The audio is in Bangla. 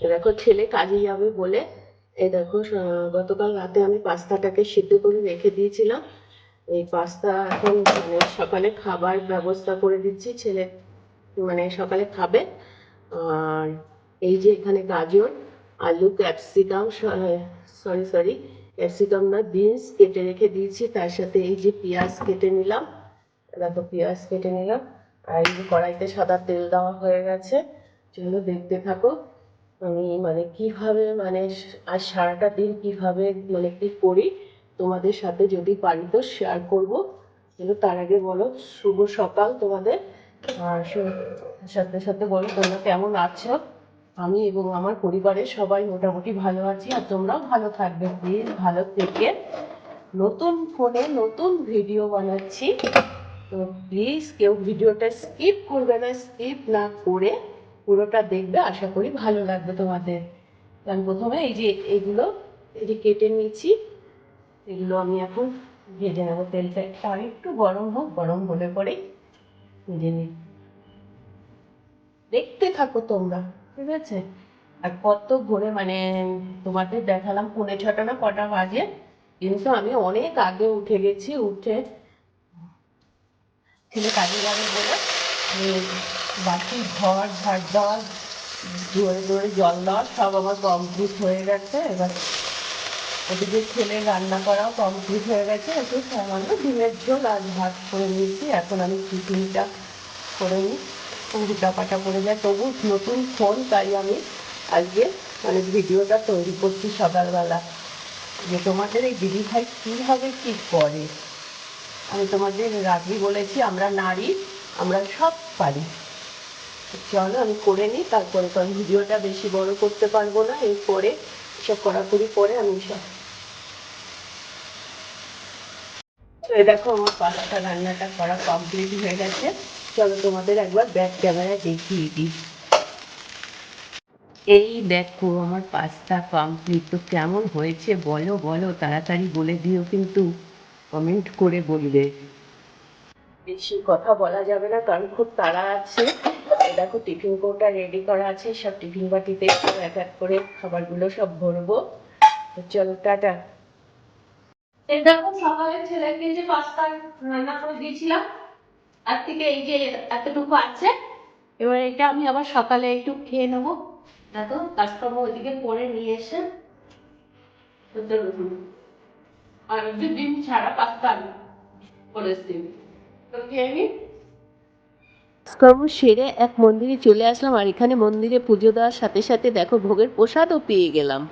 দেখো, ছেলে কাজে যাবে বলে। এ দেখো গতকাল রাতে আমি পাস্তাটাকে সিদ্ধ করে রেখে দিয়েছিলাম। এই পাস্তা এখন মানে সকালে খাবার ব্যবস্থা করে দিচ্ছি, ছেলে মানে সকালে খাবে। আর এই যে এখানে গাজর, আলু, ক্যাপসিকাম সরি সরি ক্যাপসিকাম না, বিনস কেটে রেখে দিয়েছি। তার সাথে এই যে পেঁয়াজ কেটে নিলাম। দেখো, পেঁয়াজ কেটে নিলাম। আর এই যে কড়াইতে সাদা তেল দেওয়া হয়ে গেছে। চলো দেখতে থাকো। আমি মানে কীভাবে মানে আজ সারাটা দিন কীভাবে মানে কি করি তোমাদের সাথে যদি পারি তো শেয়ার করব। কিন্তু তার আগে বলো, শুভ সকাল তোমাদের। আর সাথে সাথে বলো তোমরা কেমন আছো? আমি এবং আমার পরিবারের সবাই মোটামুটি ভালো আছি আর তোমরাও ভালো থাকবে প্লিজ ভালো থেকে। নতুন ফোনে নতুন ভিডিও বানাচ্ছি। তো প্লিজ কেউ ভিডিওটা স্কিপ করবে না স্কিপ না করে পুরোটা দেখবে, আশা করি ভালো লাগবে তোমাদের। আমি প্রথমে এই যে এগুলো, এই যে কেটে নিয়েছি, এগুলো আমি এখন ভেজে নেব তেলটা। একটু একটু গরম হোক, গরম হলে পরে ভেজে নিই। দেখতে থাকো তোমরা, ঠিক আছে? আর কত ভোরে মানে তোমাদের দেখালাম, পৌনে ছটা না কটা বাজে, কিন্তু আমি অনেক আগে উঠে গেছি, উঠে ছেলে কাজে যাবে বলে বাকি ঘর ঝাড় দেওয়া জোরে জোরে জল দেওয়া সব আমার কমপ্লিট হয়ে গেছে। এবার ওদিকে ছেলে রান্না করাও কমপ্লিট হয়ে গেছে। একটু সামান্য ডিমের ঝোল আর ভাত করে নিয়েছি। এখন আমি টিফিনটা করে নিই। উল্টা পাটা পড়ে যায়। তবু নতুন ফোন, তাই আমি আজকে মানে ভিডিওটা তৈরি করছি সকালবেলা। যে তোমাদের এই দিদি ভাই কী করে? আমি তোমাদের রাগি বলেছি, আমরা নারী, আমরা সব পারি। চলো, আমি করে নিই, তারপরে তো আমি ভিডিওটা বেশি বড় করতে পারব না। এরপরে সব কড়াকড়ি করে আমি সব এই দেখো, আমার পাস্তা রান্নাটা করা কমপ্লিট হয়ে গেছে। চলো, তোমাদের একবার ব্যাক ক্যামেরায় দেখিয়ে দিই। এই দেখো, আমার পাস্তা কমপ্লিট তো কেমন হয়েছে বলো বলো, তাড়াতাড়ি বলে দিও কিন্তু। কমেন্ট করে বলবে। বেশি কথা বলা যাবে না, কারণ খুব তাড়া আছে। দেখো টিফিন কোটা রেডি করা আছে, সব টিফিন বাটিতে এক এক করে খাবারগুলো সব ভরবো। চলো, টাটা। দেখো ছেলেকে যে পাস্তা রান্না করে দিয়েছিলাম আর থেকে এই যে এতটুকু আছে। এবার এটা আমি আবার সকালে একটু খেয়ে নেব। দেখো, কাজকর্ম ওইদিকে করে নিয়ে এসে আর ডিম ছাড়া পাস্তা তো খেয়ে নিই কাজকর্ম সেরে এক মন্দিরে চলে আসলাম আর এখানে মন্দিরে পুজো দেওয়ার সাথে সাথে দেখো ভোগের প্রসাদও পেয়ে গেলাম।